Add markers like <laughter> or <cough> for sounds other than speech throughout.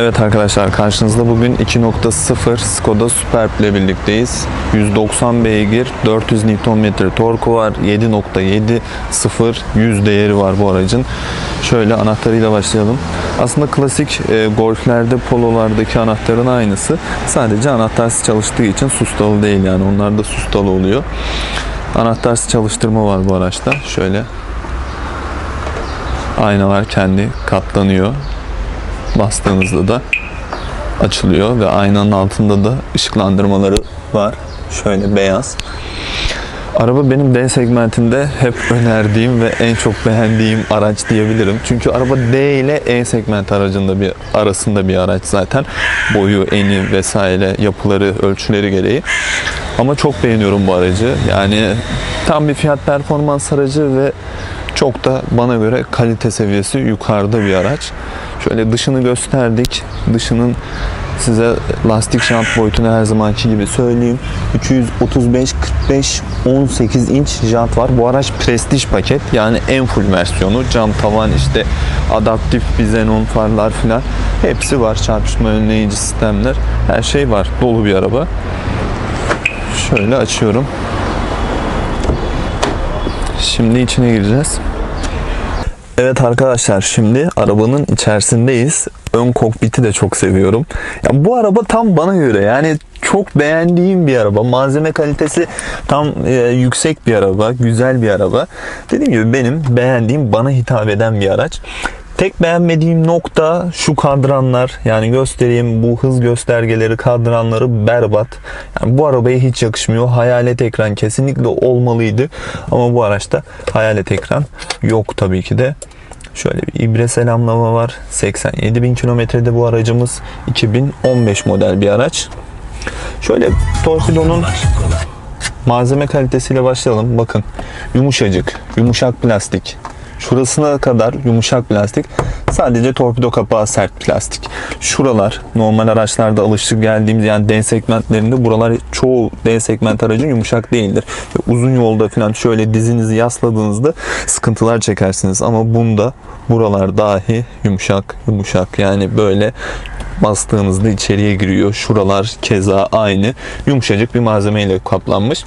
Evet arkadaşlar karşınızda bugün 2.0 Skoda Superb ile birlikteyiz. 190 beygir, 400 Nm torku var, 7.70 100 değeri var bu aracın. Şöyle anahtarıyla başlayalım. Aslında klasik e, golflerde, pololardaki anahtarın aynısı. Sadece anahtarsız çalıştığı için sustalı değil yani. Onlar da sustalı oluyor. Anahtarsız çalıştırma var bu araçta. Şöyle aynalar kendi katlanıyor bastığınızda da açılıyor ve aynanın altında da ışıklandırmaları var. Şöyle beyaz. Araba benim D segmentinde hep önerdiğim ve en çok beğendiğim araç diyebilirim. Çünkü araba D ile E segment aracında bir arasında bir araç zaten. Boyu, eni vesaire yapıları, ölçüleri gereği. Ama çok beğeniyorum bu aracı. Yani tam bir fiyat performans aracı ve çok da bana göre kalite seviyesi yukarıda bir araç. Şöyle dışını gösterdik. Dışının size lastik jant boyutunu her zamanki gibi söyleyeyim. 235 45 18 inç jant var. Bu araç prestij paket. Yani en full versiyonu. Cam tavan işte adaptif bir xenon farlar filan. Hepsi var. Çarpışma önleyici sistemler. Her şey var. Dolu bir araba. Şöyle açıyorum. Şimdi içine gireceğiz. Evet arkadaşlar şimdi arabanın içerisindeyiz. Ön kokpiti de çok seviyorum. Ya bu araba tam bana göre yani çok beğendiğim bir araba. Malzeme kalitesi tam e, yüksek bir araba, güzel bir araba. Dediğim gibi benim beğendiğim, bana hitap eden bir araç. Tek beğenmediğim nokta şu kadranlar. Yani göstereyim bu hız göstergeleri kadranları berbat. Yani bu arabaya hiç yakışmıyor. Hayalet ekran kesinlikle olmalıydı. Ama bu araçta hayalet ekran yok tabii ki de. Şöyle bir ibre selamlama var. 87 bin kilometrede bu aracımız. 2015 model bir araç. Şöyle torpidonun malzeme kalitesiyle başlayalım. Bakın yumuşacık, yumuşak plastik. Şurasına kadar yumuşak plastik. Sadece torpido kapağı sert plastik. Şuralar normal araçlarda alıştık geldiğimiz yani D segmentlerinde buralar çoğu D segment aracın yumuşak değildir. Ve uzun yolda falan şöyle dizinizi yasladığınızda sıkıntılar çekersiniz. Ama bunda buralar dahi yumuşak yumuşak yani böyle bastığınızda içeriye giriyor. Şuralar keza aynı. Yumuşacık bir malzemeyle kaplanmış.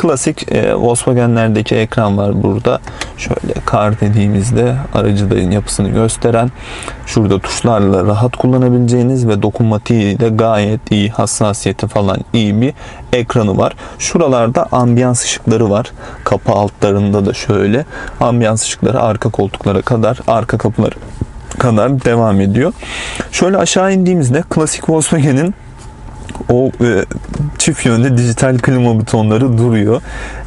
Klasik e, Volkswagen'lerdeki ekran var burada. Şöyle kar dediğimizde aracılığın yapısını gösteren şurada tuşlarla rahat kullanabileceğiniz ve dokunmatiği de gayet iyi hassasiyeti falan iyi bir ekranı var. Şuralarda ambiyans ışıkları var. Kapı altlarında da şöyle ambiyans ışıkları arka koltuklara kadar arka kapıları kadar devam ediyor. Şöyle aşağı indiğimizde klasik Volkswagen'in o e, çift yönde dijital klima butonları duruyor.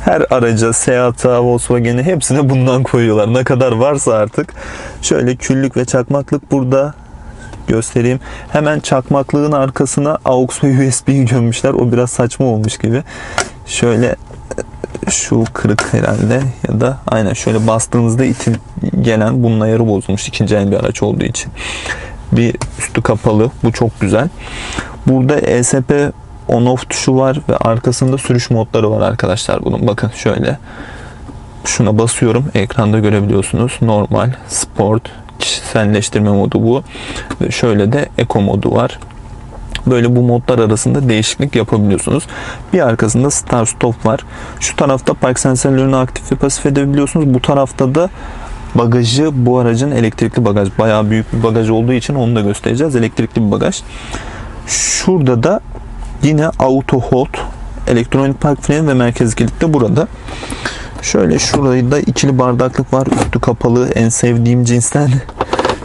Her araca, Seat'a, Volkswagen'e hepsine bundan koyuyorlar. Ne kadar varsa artık. Şöyle küllük ve çakmaklık burada göstereyim. Hemen çakmaklığın arkasına AUX ve USB'yi gömmüşler. O biraz saçma olmuş gibi. Şöyle şu kırık herhalde ya da aynen şöyle bastığınızda itil gelen bunun ayarı bozulmuş ikinci el bir araç olduğu için. Bir üstü kapalı. Bu çok güzel. Burada ESP on off tuşu var ve arkasında sürüş modları var arkadaşlar bunun. Bakın şöyle. Şuna basıyorum. Ekranda görebiliyorsunuz. Normal, sport, kişiselleştirme modu bu. Ve şöyle de eco modu var. Böyle bu modlar arasında değişiklik yapabiliyorsunuz. Bir arkasında start stop var. Şu tarafta park sensörlerini aktif ve pasif edebiliyorsunuz. Bu tarafta da bagajı bu aracın elektrikli bagaj. Bayağı büyük bir bagaj olduğu için onu da göstereceğiz. Elektrikli bir bagaj. Şurada da yine auto hold, elektronik park freni ve merkez kilit de burada. Şöyle şurayı da ikili bardaklık var. Üstü kapalı. En sevdiğim cinsten.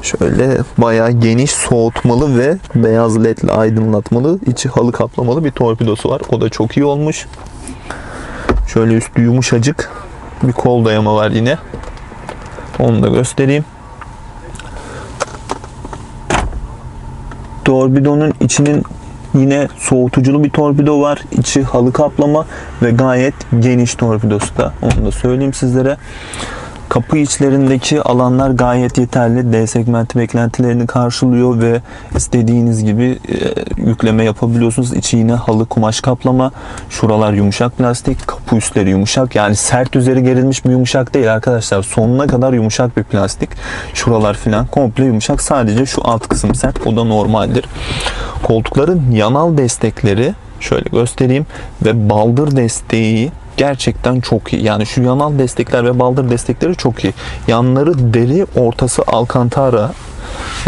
Şöyle bayağı geniş soğutmalı ve beyaz ledle aydınlatmalı, içi halı kaplamalı bir torpidosu var. O da çok iyi olmuş. Şöyle üstü yumuşacık bir kol dayama var yine. Onu da göstereyim. Torpidonun içinin yine soğutuculu bir torpido var. İçi halı kaplama ve gayet geniş torpidosu da. Onu da söyleyeyim sizlere. Kapı içlerindeki alanlar gayet yeterli. D segmenti beklentilerini karşılıyor ve istediğiniz gibi e, yükleme yapabiliyorsunuz. İçi yine halı kumaş kaplama. Şuralar yumuşak plastik. Kapı üstleri yumuşak. Yani sert üzeri gerilmiş bir yumuşak değil arkadaşlar. Sonuna kadar yumuşak bir plastik. Şuralar filan komple yumuşak. Sadece şu alt kısım sert. O da normaldir. Koltukların yanal destekleri şöyle göstereyim ve baldır desteği gerçekten çok iyi. Yani şu yanal destekler ve baldır destekleri çok iyi. Yanları deri, ortası alkantara.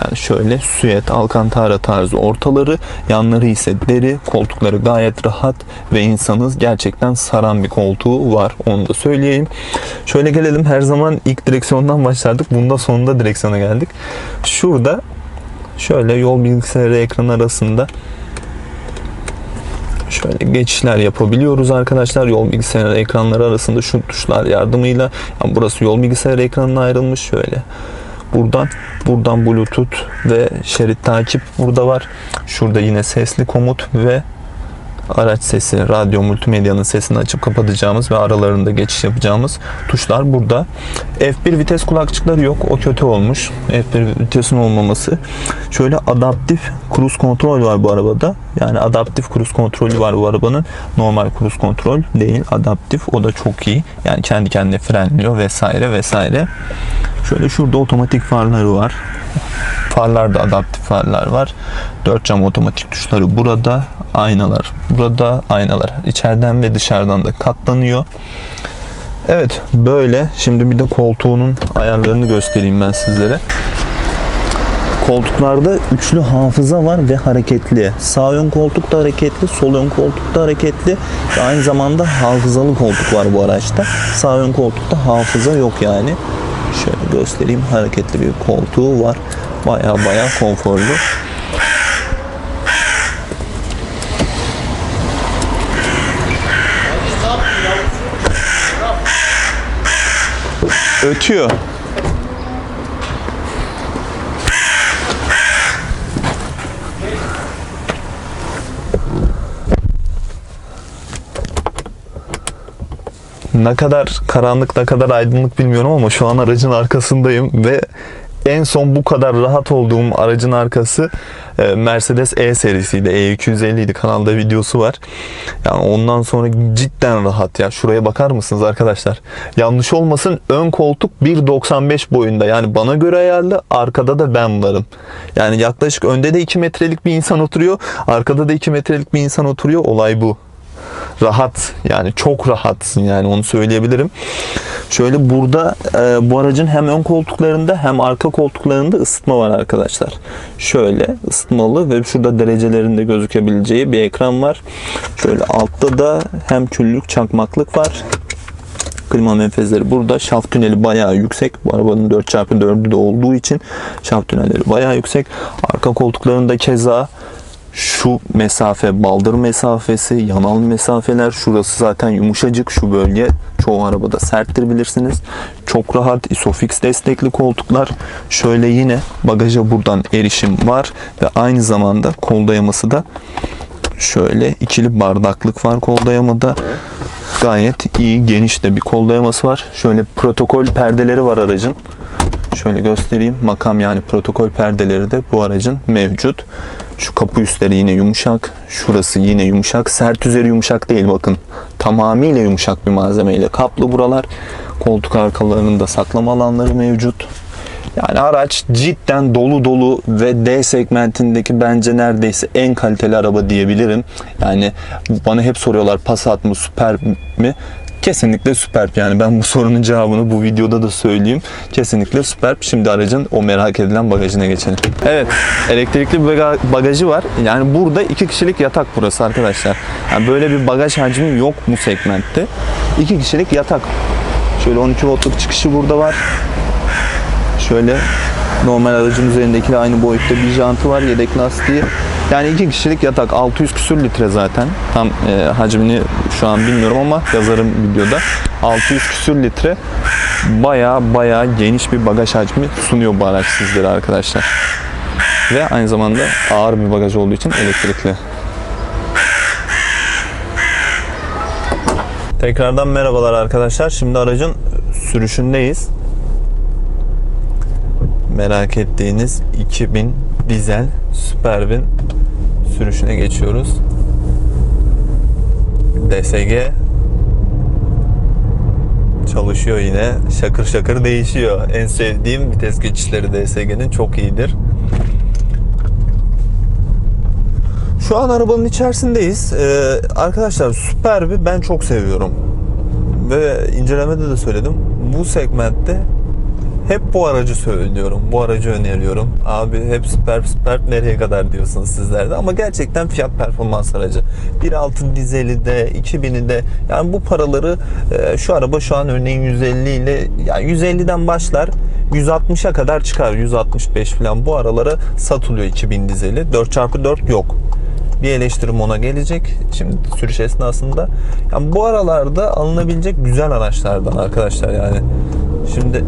Yani şöyle süet, alkantara tarzı ortaları, yanları ise deri, koltukları gayet rahat ve insanı gerçekten saran bir koltuğu var. Onu da söyleyeyim. Şöyle gelelim her zaman ilk direksiyondan başlardık. Bunda sonunda direksiyona geldik. Şurada şöyle yol bilgisayarı ekranı arasında şöyle geçişler yapabiliyoruz arkadaşlar. Yol bilgisayarı ekranları arasında şu tuşlar yardımıyla. Yani burası yol bilgisayarı ekranına ayrılmış şöyle. Buradan buradan Bluetooth ve şerit takip burada var. Şurada yine sesli komut ve araç sesi, radyo multimedyanın sesini açıp kapatacağımız ve aralarında geçiş yapacağımız tuşlar burada. F1 vites kulakçıkları yok. O kötü olmuş. F1 vitesin olmaması. Şöyle adaptif cruise kontrol var bu arabada. Yani adaptif cruise kontrolü var bu arabanın. Normal cruise kontrol değil. Adaptif. O da çok iyi. Yani kendi kendine frenliyor vesaire vesaire. Şöyle şurada otomatik farları var. Farlarda adaptif farlar var. 4 cam otomatik tuşları burada. Aynalar burada. Aynalar içeriden ve dışarıdan da katlanıyor. Evet böyle. Şimdi bir de koltuğunun ayarlarını göstereyim ben sizlere. Koltuklarda üçlü hafıza var ve hareketli. Sağ ön koltuk da hareketli, sol ön koltuk da hareketli aynı zamanda hafızalı koltuk var bu araçta. Sağ ön koltukta hafıza yok yani. Göstereyim. Hareketli bir koltuğu var. Baya baya konforlu. Ötüyor. Ne kadar karanlık ne kadar aydınlık bilmiyorum ama şu an aracın arkasındayım ve en son bu kadar rahat olduğum aracın arkası e, Mercedes E serisiydi. E250 idi. Kanalda videosu var. Yani ondan sonra cidden rahat ya. Şuraya bakar mısınız arkadaşlar? Yanlış olmasın ön koltuk 1.95 boyunda. Yani bana göre ayarlı. Arkada da ben varım. Yani yaklaşık önde de 2 metrelik bir insan oturuyor. Arkada da 2 metrelik bir insan oturuyor. Olay bu rahat yani çok rahatsın yani onu söyleyebilirim. Şöyle burada e, bu aracın hem ön koltuklarında hem arka koltuklarında ısıtma var arkadaşlar. Şöyle ısıtmalı ve şurada derecelerinde gözükebileceği bir ekran var. Şöyle altta da hem küllük çakmaklık var. Klima menfezleri burada. Şaft tüneli bayağı yüksek. Bu arabanın 4x4'ü de olduğu için şaft tünelleri bayağı yüksek. Arka koltuklarında keza şu mesafe baldır mesafesi, yanal mesafeler şurası zaten yumuşacık şu bölge çoğu arabada serttir bilirsiniz. Çok rahat isofix destekli koltuklar. Şöyle yine bagaja buradan erişim var ve aynı zamanda kol dayaması da şöyle ikili bardaklık var kol dayamada. Gayet iyi geniş de bir kol dayaması var. Şöyle protokol perdeleri var aracın. Şöyle göstereyim. Makam yani protokol perdeleri de bu aracın mevcut. Şu kapı üstleri yine yumuşak. Şurası yine yumuşak. Sert üzeri yumuşak değil bakın. Tamamıyla yumuşak bir malzemeyle kaplı buralar. Koltuk arkalarında saklama alanları mevcut. Yani araç cidden dolu dolu ve D segmentindeki bence neredeyse en kaliteli araba diyebilirim. Yani bana hep soruyorlar Passat mı Superb mi? Kesinlikle Superb yani ben bu sorunun cevabını bu videoda da söyleyeyim. Kesinlikle Superb. Şimdi aracın o merak edilen bagajına geçelim. Evet elektrikli bir baga- bagajı var. Yani burada iki kişilik yatak burası arkadaşlar. Yani böyle bir bagaj hacmi yok bu segmentte. İki kişilik yatak. Şöyle 12 voltluk çıkışı burada var. Şöyle normal aracın üzerindeki aynı boyutta bir jantı var, yedek lastiği. Yani iki kişilik yatak 600 küsür litre zaten. Tam e, hacmini şu an bilmiyorum ama yazarım videoda. 600 küsür litre baya baya geniş bir bagaj hacmi sunuyor bu araç sizlere arkadaşlar. Ve aynı zamanda ağır bir bagaj olduğu için elektrikli. Tekrardan merhabalar arkadaşlar. Şimdi aracın sürüşündeyiz. merak ettiğiniz 2000 dizel Superb'in sürüşüne geçiyoruz. DSG çalışıyor yine. Şakır şakır değişiyor. En sevdiğim vites geçişleri DSG'nin çok iyidir. Şu an arabanın içerisindeyiz. Ee, arkadaşlar Superb'i ben çok seviyorum. Ve incelemede de söyledim. Bu segmentte hep bu aracı söylüyorum. Bu aracı öneriyorum. Abi hep Superb Superb nereye kadar diyorsunuz sizler de. Ama gerçekten fiyat performans aracı. 1.6 dizeli de 2000'i de yani bu paraları e, şu araba şu an örneğin 150 ile yani 150'den başlar 160'a kadar çıkar. 165 falan bu aralara satılıyor 2000 dizeli. 4x4 yok bir eleştirim ona gelecek. Şimdi sürüş esnasında. Yani bu aralarda alınabilecek güzel araçlardan arkadaşlar yani. Şimdi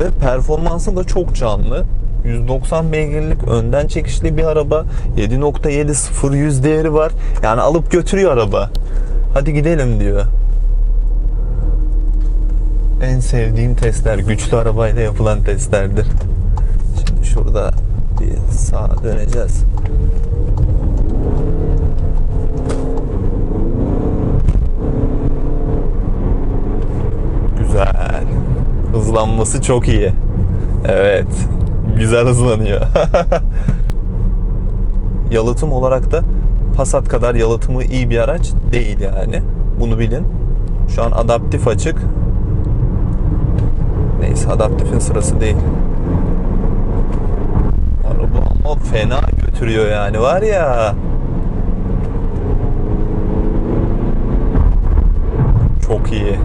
ve performansı da çok canlı. 190 beygirlik önden çekişli bir araba. 7.7 0 100 değeri var. Yani alıp götürüyor araba. Hadi gidelim diyor. En sevdiğim testler güçlü arabayla yapılan testlerdir. Şimdi şurada bir sağa döneceğiz. Güzel. Hızlanması çok iyi. Evet. Güzel hızlanıyor. <laughs> Yalıtım olarak da Passat kadar yalıtımı iyi bir araç değil yani. Bunu bilin. Şu an adaptif açık. Neyse adaptifin sırası değil. Araba ama fena götürüyor yani var ya. Çok iyi.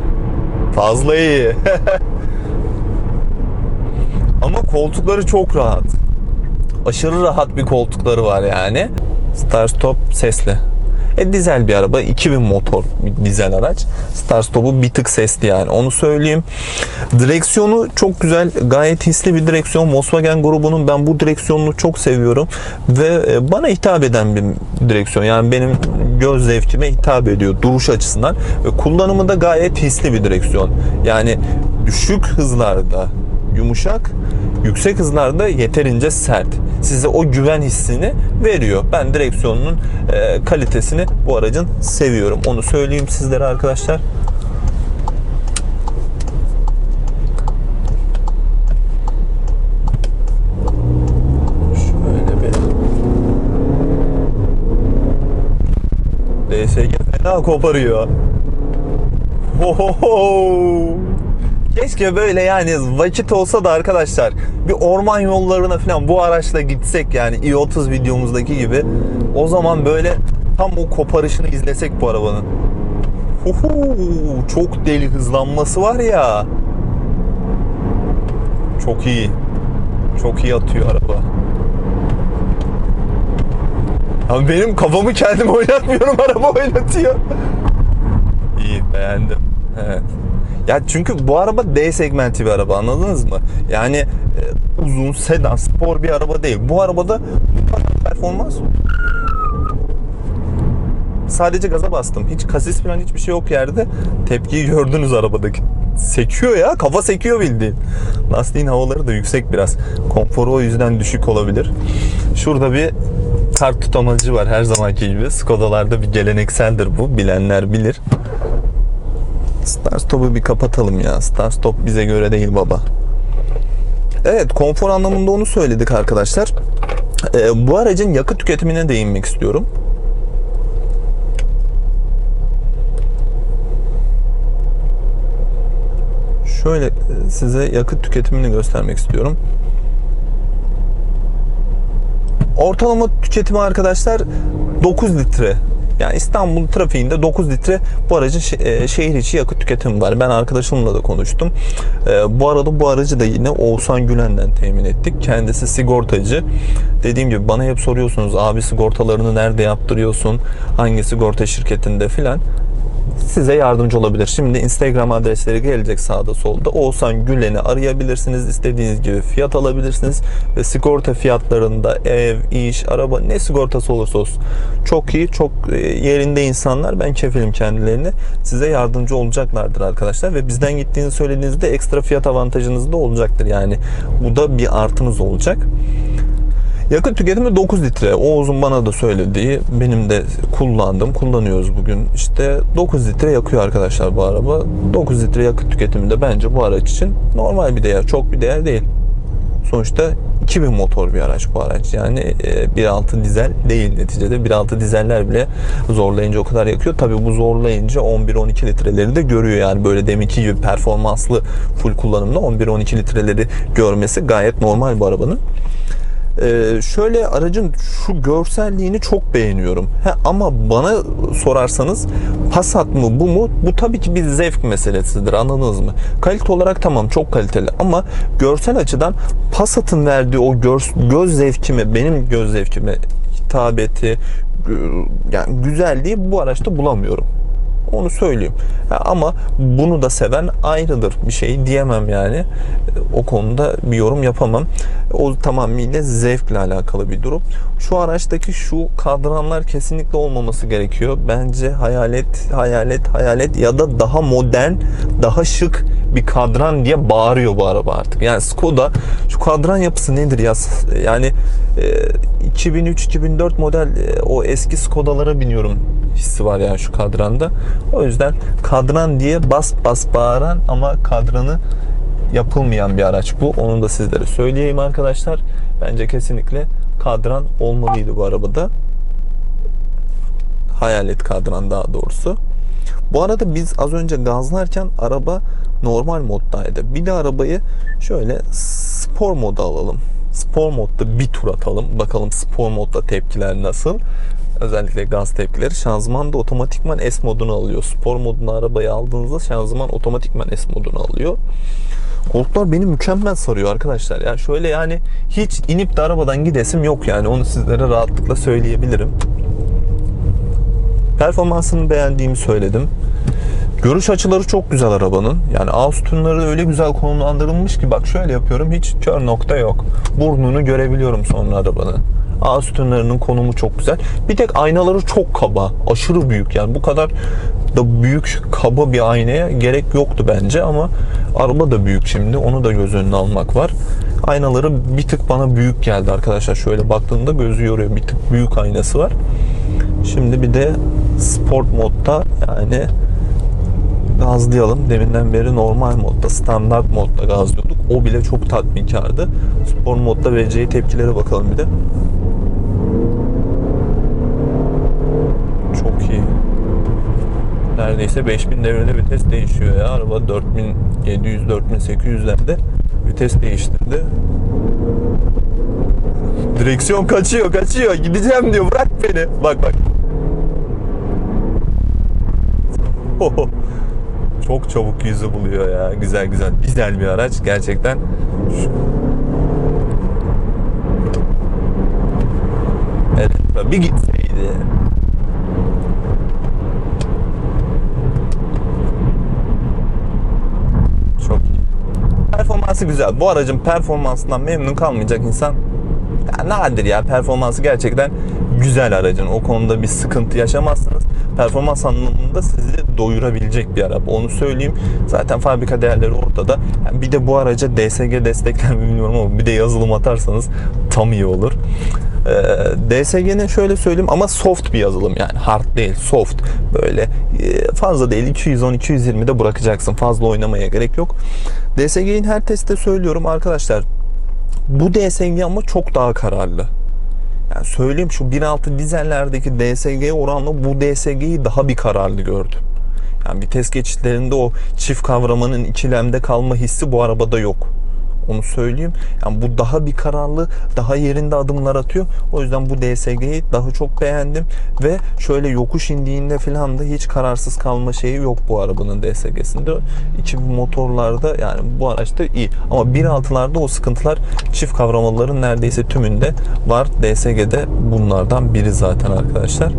Fazla iyi. <laughs> koltukları çok rahat. Aşırı rahat bir koltukları var yani. Start stop sesli. E, dizel bir araba. 2000 motor bir dizel araç. Start stop'u bir tık sesli yani. Onu söyleyeyim. Direksiyonu çok güzel. Gayet hisli bir direksiyon. Volkswagen grubunun ben bu direksiyonunu çok seviyorum. Ve e, bana hitap eden bir direksiyon. Yani benim göz zevkime hitap ediyor. Duruş açısından. Ve kullanımı da gayet hisli bir direksiyon. Yani düşük hızlarda yumuşak, yüksek hızlarda yeterince sert. Size o güven hissini veriyor. Ben direksiyonunun e, kalitesini bu aracın seviyorum. Onu söyleyeyim sizlere arkadaşlar. DSG fena koparıyor. Hohoho. Keşke böyle yani vakit olsa da arkadaşlar bir orman yollarına falan bu araçla gitsek yani i30 videomuzdaki gibi o zaman böyle tam o koparışını izlesek bu arabanın. Huhu, çok deli hızlanması var ya. Çok iyi. Çok iyi atıyor araba. Abi benim kafamı kendim <laughs> oynatmıyorum araba oynatıyor. İyi beğendim. Evet. Ya çünkü bu araba D segmenti bir araba anladınız mı? Yani e, uzun sedan spor bir araba değil. Bu arabada performans sadece gaza bastım. Hiç kasis falan hiçbir şey yok yerde. Tepkiyi gördünüz arabadaki. Sekiyor ya. Kafa sekiyor bildiğin. Lastiğin havaları da yüksek biraz. Konforu o yüzden düşük olabilir. Şurada bir kart tutamacı var her zamanki gibi. Skoda'larda bir gelenekseldir bu. Bilenler bilir. Start stop'u bir kapatalım ya. Start stop bize göre değil baba. Evet konfor anlamında onu söyledik arkadaşlar. Ee, bu aracın yakıt tüketimine değinmek istiyorum. Şöyle e, size yakıt tüketimini göstermek istiyorum. Ortalama tüketimi arkadaşlar 9 litre. Yani İstanbul trafiğinde 9 litre bu aracın e, şehir içi yakıt tüketimi var. Ben arkadaşımla da konuştum. E, bu arada bu aracı da yine Oğuzhan Gülen'den temin ettik. Kendisi sigortacı. Dediğim gibi bana hep soruyorsunuz abi sigortalarını nerede yaptırıyorsun? Hangi sigorta şirketinde filan. Size yardımcı olabilir. Şimdi Instagram adresleri gelecek sağda solda. Oğuzhan Gülen'i arayabilirsiniz. İstediğiniz gibi fiyat alabilirsiniz. Ve sigorta fiyatlarında ev, iş, araba ne sigortası olursa olsun. Çok iyi, çok e, yerinde insanlar. Ben kefilim kendilerine. Size yardımcı olacaklardır arkadaşlar. Ve bizden gittiğinizi söylediğinizde ekstra fiyat avantajınız da olacaktır. Yani bu da bir artınız olacak. Yakıt tüketimi 9 litre. Oğuz'un bana da söylediği, benim de kullandım, kullanıyoruz bugün. İşte 9 litre yakıyor arkadaşlar bu araba. 9 litre yakıt tüketimi de bence bu araç için normal bir değer, çok bir değer değil. Sonuçta 2000 motor bir araç bu araç. Yani e, 1.6 dizel değil neticede. 1.6 dizeller bile zorlayınca o kadar yakıyor. Tabii bu zorlayınca 11-12 litreleri de görüyor. Yani böyle deminki gibi performanslı full kullanımda 11-12 litreleri görmesi gayet normal bu arabanın. Ee, şöyle aracın şu görselliğini çok beğeniyorum. He, ama bana sorarsanız Passat mı bu mu? Bu tabii ki bir zevk meselesidir anladınız mı? Kalite olarak tamam çok kaliteli ama görsel açıdan Passat'ın verdiği o göz, göz zevkime, benim göz zevkime hitabeti, yani güzelliği bu araçta bulamıyorum. Onu söyleyeyim. Ama bunu da seven ayrıdır. Bir şey diyemem yani. O konuda bir yorum yapamam. O tamamıyla zevkle alakalı bir durum. Şu araçtaki şu kadranlar kesinlikle olmaması gerekiyor. Bence hayalet, hayalet, hayalet ya da daha modern, daha şık bir kadran diye bağırıyor bu araba artık. Yani Skoda kadran yapısı nedir ya? Yani e, 2003-2004 model e, o eski Skoda'lara biniyorum hissi var yani şu kadranda. O yüzden kadran diye bas bas bağıran ama kadranı yapılmayan bir araç bu. Onu da sizlere söyleyeyim arkadaşlar. Bence kesinlikle kadran olmalıydı bu arabada. Hayalet kadran daha doğrusu. Bu arada biz az önce gazlarken araba normal moddaydı. Bir de arabayı şöyle spor moda alalım. Spor modda bir tur atalım. Bakalım spor modda tepkiler nasıl. Özellikle gaz tepkileri. Şanzıman da otomatikman S modunu alıyor. Spor modunu arabayı aldığınızda şanzıman otomatikman S modunu alıyor. Koltuklar beni mükemmel sarıyor arkadaşlar. Yani şöyle yani hiç inip de arabadan gidesim yok yani. Onu sizlere rahatlıkla söyleyebilirim. Performansını beğendiğimi söyledim. Görüş açıları çok güzel arabanın. Yani ağ sütunları öyle güzel konumlandırılmış ki bak şöyle yapıyorum hiç kör nokta yok. Burnunu görebiliyorum sonra arabanın. Ağ sütunlarının konumu çok güzel. Bir tek aynaları çok kaba. Aşırı büyük yani bu kadar da büyük kaba bir aynaya gerek yoktu bence ama araba da büyük şimdi. Onu da göz önüne almak var. Aynaları bir tık bana büyük geldi arkadaşlar. Şöyle baktığımda gözü yoruyor. Bir tık büyük aynası var. Şimdi bir de sport modda yani gazlayalım. Deminden beri normal modda, standart modda gazlıyorduk. O bile çok tatminkardı. Spor modda vereceği tepkilere bakalım bir de. Çok iyi. Neredeyse 5000 devirde vites değişiyor ya. Araba 4700-4800'lerde vites değiştirdi. Direksiyon kaçıyor, kaçıyor. Gideceğim diyor. Bırak beni. Bak bak. Çok çabuk yüzü buluyor ya. Güzel güzel. Güzel bir araç. Gerçekten. Evet. Bir gitseydi. Çok. Performansı güzel. Bu aracın performansından memnun kalmayacak insan ya nadir ya. Performansı gerçekten güzel aracın. O konuda bir sıkıntı yaşamazsınız. Performans anlamında sizi doyurabilecek bir araba. Onu söyleyeyim. Zaten fabrika değerleri ortada. Yani bir de bu araca DSG destekler mi bilmiyorum ama bir de yazılım atarsanız tam iyi olur. Ee, DSG'nin şöyle söyleyeyim ama soft bir yazılım yani hard değil soft böyle e, fazla değil 210-220'de bırakacaksın fazla oynamaya gerek yok. DSG'nin her testte söylüyorum arkadaşlar bu DSG ama çok daha kararlı. Yani söyleyeyim şu 1.6 dizellerdeki DSG oranla bu DSG'yi daha bir kararlı gördüm. Yani vites geçitlerinde o çift kavramanın ikilemde kalma hissi bu arabada yok. Onu söyleyeyim. Yani bu daha bir kararlı, daha yerinde adımlar atıyor. O yüzden bu DSG'yi daha çok beğendim ve şöyle yokuş indiğinde falan da hiç kararsız kalma şeyi yok bu arabanın DSG'sinde. 2000 motorlarda yani bu araçta iyi. Ama 1.6'larda o sıkıntılar çift kavramaların neredeyse tümünde var. DSG'de bunlardan biri zaten arkadaşlar.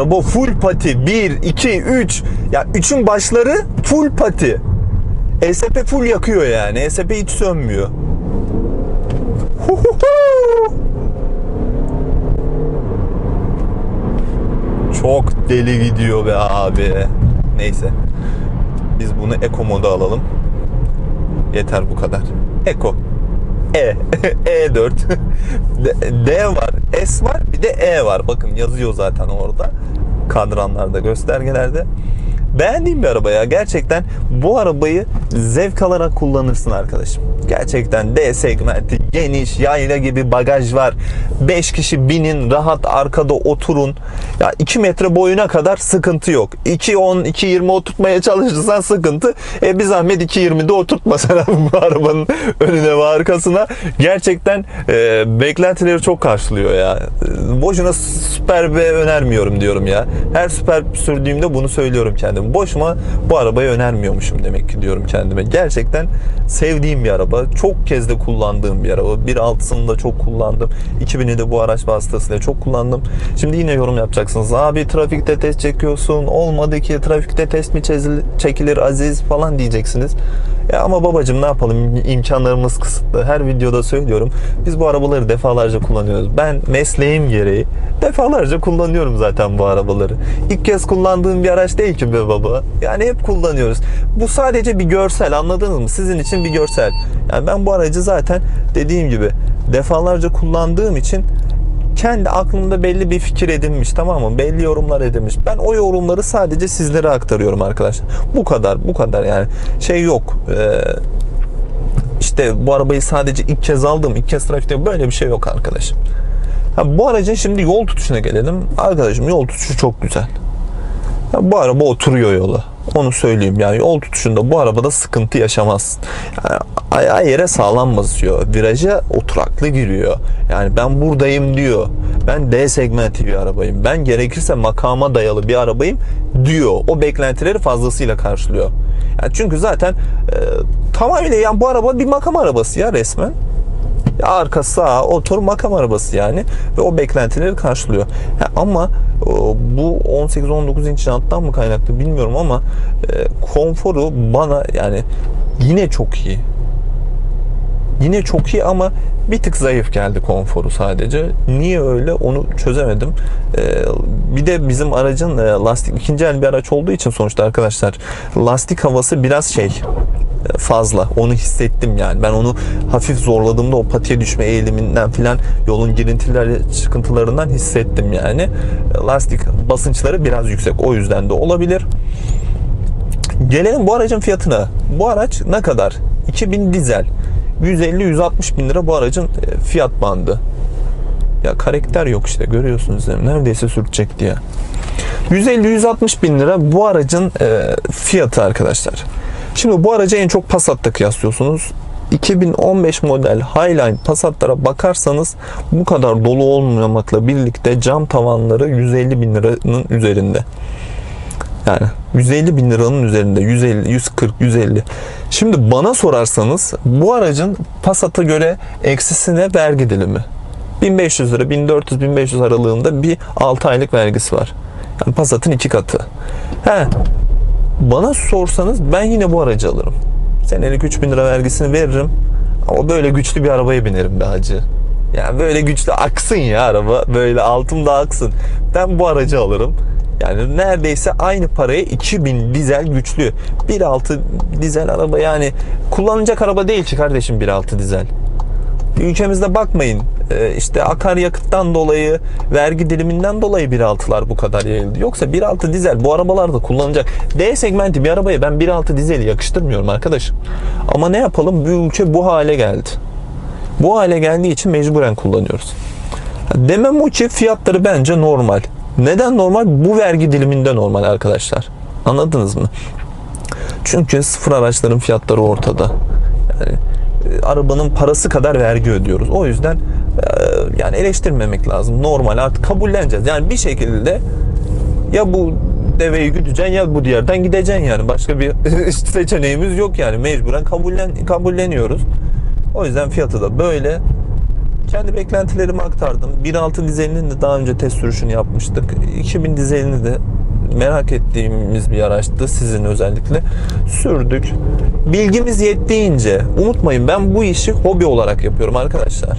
Araba full pati. 1, 2, 3. Ya 3'ün başları full pati. ESP full yakıyor yani. ESP hiç sönmüyor. Çok deli gidiyor be abi. Neyse. Biz bunu Eco moda alalım. Yeter bu kadar. Eco. E. <laughs> E4. D- <laughs> D var. S var. Bir de E var. Bakın yazıyor zaten orada. Kadranlarda, göstergelerde. Beğendiğim bir araba ya. Gerçekten bu arabayı zevk alarak kullanırsın arkadaşım. Gerçekten D segmenti, geniş, yayla gibi bagaj var. 5 kişi binin, rahat arkada oturun. Ya 2 metre boyuna kadar sıkıntı yok. 2.10, 2.20 oturtmaya çalışırsan sıkıntı. E bir zahmet 2.20'de oturtmasana <laughs> bu arabanın önüne ve arkasına. Gerçekten e, beklentileri çok karşılıyor ya. Boşuna süper bir önermiyorum diyorum ya. Her süper sürdüğümde bunu söylüyorum kendime. Boşuma bu arabayı önermiyormuşum demek ki diyorum kendime. Gerçekten sevdiğim bir araba. Çok kez de kullandığım bir araba. 1.6'sını da çok kullandım. 2000'i de bu araç vasıtasıyla çok kullandım. Şimdi yine yorum yapacaksınız. Abi trafikte test çekiyorsun. Olmadı ki trafikte test mi çekilir Aziz falan diyeceksiniz. Ya ama babacım ne yapalım imkanlarımız kısıtlı. Her videoda söylüyorum. Biz bu arabaları defalarca kullanıyoruz. Ben mesleğim gereği defalarca kullanıyorum zaten bu arabaları. İlk kez kullandığım bir araç değil ki be baba. Yani hep kullanıyoruz. Bu sadece bir görsel anladınız mı? Sizin için bir görsel. Yani ben bu aracı zaten dediğim gibi defalarca kullandığım için kendi aklımda belli bir fikir edinmiş tamam mı? Belli yorumlar edinmiş. Ben o yorumları sadece sizlere aktarıyorum arkadaşlar. Bu kadar bu kadar yani şey yok. Ee, işte bu arabayı sadece ilk kez aldım. ilk kez trafikte böyle bir şey yok arkadaşım. Ha, bu aracın şimdi yol tutuşuna gelelim. Arkadaşım yol tutuşu çok güzel. Ya bu araba oturuyor yola. Onu söyleyeyim yani yol tutuşunda bu arabada sıkıntı yaşamazsın. Yani ayağı yere sağlam basıyor. Viraja oturaklı giriyor. Yani ben buradayım diyor. Ben D segmenti bir arabayım. Ben gerekirse makama dayalı bir arabayım diyor. O beklentileri fazlasıyla karşılıyor. Yani çünkü zaten e, tamamıyla yani bu araba bir makam arabası ya resmen. Arka sağ otur makam arabası yani ve o beklentileri karşılıyor. Ha, ama o, bu 18-19 inç janttan mı kaynaklı bilmiyorum ama e, konforu bana yani yine çok iyi. Yine çok iyi ama bir tık zayıf geldi konforu sadece. Niye öyle onu çözemedim. Ee, bir de bizim aracın e, lastik ikinci el bir araç olduğu için sonuçta arkadaşlar lastik havası biraz şey e, fazla. Onu hissettim yani. Ben onu hafif zorladığımda o patiye düşme eğiliminden filan yolun girintileri çıkıntılarından hissettim yani. Lastik basınçları biraz yüksek. O yüzden de olabilir. Gelelim bu aracın fiyatına. Bu araç ne kadar? 2000 dizel. 150-160 bin lira bu aracın e, fiyat bandı. Ya karakter yok işte görüyorsunuz değil mi? Neredeyse sürtecekti ya. 150-160 bin lira bu aracın e, fiyatı arkadaşlar. Şimdi bu aracı en çok Passat'ta kıyaslıyorsunuz. 2015 model Highline Passat'lara bakarsanız bu kadar dolu olmamakla birlikte cam tavanları 150 bin liranın üzerinde. Yani 150 bin liranın üzerinde 150, 140, 150. Şimdi bana sorarsanız bu aracın Passat'a göre eksisine vergi dilimi. 1500 lira, 1400, 1500 aralığında bir 6 aylık vergisi var. Yani Passat'ın iki katı. He, bana sorsanız ben yine bu aracı alırım. Senelik 3000 lira vergisini veririm. Ama böyle güçlü bir arabaya binerim be hacı. Yani böyle güçlü aksın ya araba. Böyle altımda aksın. Ben bu aracı alırım. Yani neredeyse aynı paraya 2000 dizel güçlü. 1.6 dizel araba yani kullanılacak araba değil ki kardeşim 1.6 dizel. Ülkemizde bakmayın e, işte akaryakıttan dolayı vergi diliminden dolayı 1.6'lar bu kadar yayıldı. Yoksa 1.6 dizel bu arabalarda kullanılacak. D segmenti bir arabaya ben 1.6 dizeli yakıştırmıyorum arkadaşım. Ama ne yapalım bu ülke bu hale geldi. Bu hale geldiği için mecburen kullanıyoruz. Demem o ki fiyatları bence normal. Neden normal? Bu vergi diliminde normal arkadaşlar. Anladınız mı? Çünkü sıfır araçların fiyatları ortada. Yani arabanın parası kadar vergi ödüyoruz. O yüzden e, yani eleştirmemek lazım. Normal artık kabulleneceğiz. Yani bir şekilde ya bu deveyi güdeceksin ya bu diğerden gideceksin yani. Başka bir <laughs> seçeneğimiz yok yani. Mecburen kabullen kabulleniyoruz. O yüzden fiyatı da böyle. Kendi beklentilerimi aktardım. 1.6 dizelinin de daha önce test sürüşünü yapmıştık. 2000 dizelini de merak ettiğimiz bir araçtı sizin özellikle. Sürdük. Bilgimiz yettiğince unutmayın ben bu işi hobi olarak yapıyorum arkadaşlar.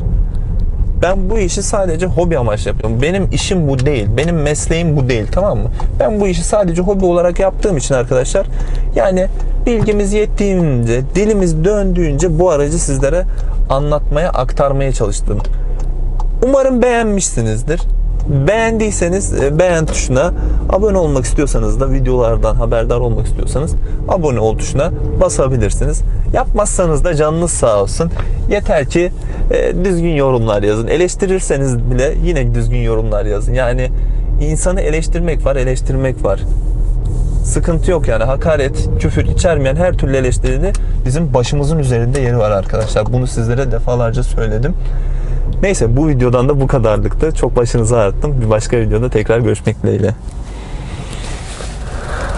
Ben bu işi sadece hobi amaçlı yapıyorum. Benim işim bu değil. Benim mesleğim bu değil tamam mı? Ben bu işi sadece hobi olarak yaptığım için arkadaşlar yani bilgimiz yettiğince, dilimiz döndüğünce bu aracı sizlere anlatmaya, aktarmaya çalıştım. Umarım beğenmişsinizdir. Beğendiyseniz e, beğen tuşuna, abone olmak istiyorsanız da videolardan haberdar olmak istiyorsanız abone ol tuşuna basabilirsiniz. Yapmazsanız da canınız sağ olsun. Yeter ki e, düzgün yorumlar yazın. Eleştirirseniz bile yine düzgün yorumlar yazın. Yani insanı eleştirmek var, eleştirmek var. Sıkıntı yok yani hakaret, küfür içermeyen her türlü eleştiride bizim başımızın üzerinde yeri var arkadaşlar. Bunu sizlere defalarca söyledim. Neyse bu videodan da bu kadarlıktı. Çok başınızı ağrıttım. Bir başka videoda tekrar görüşmek dileğiyle.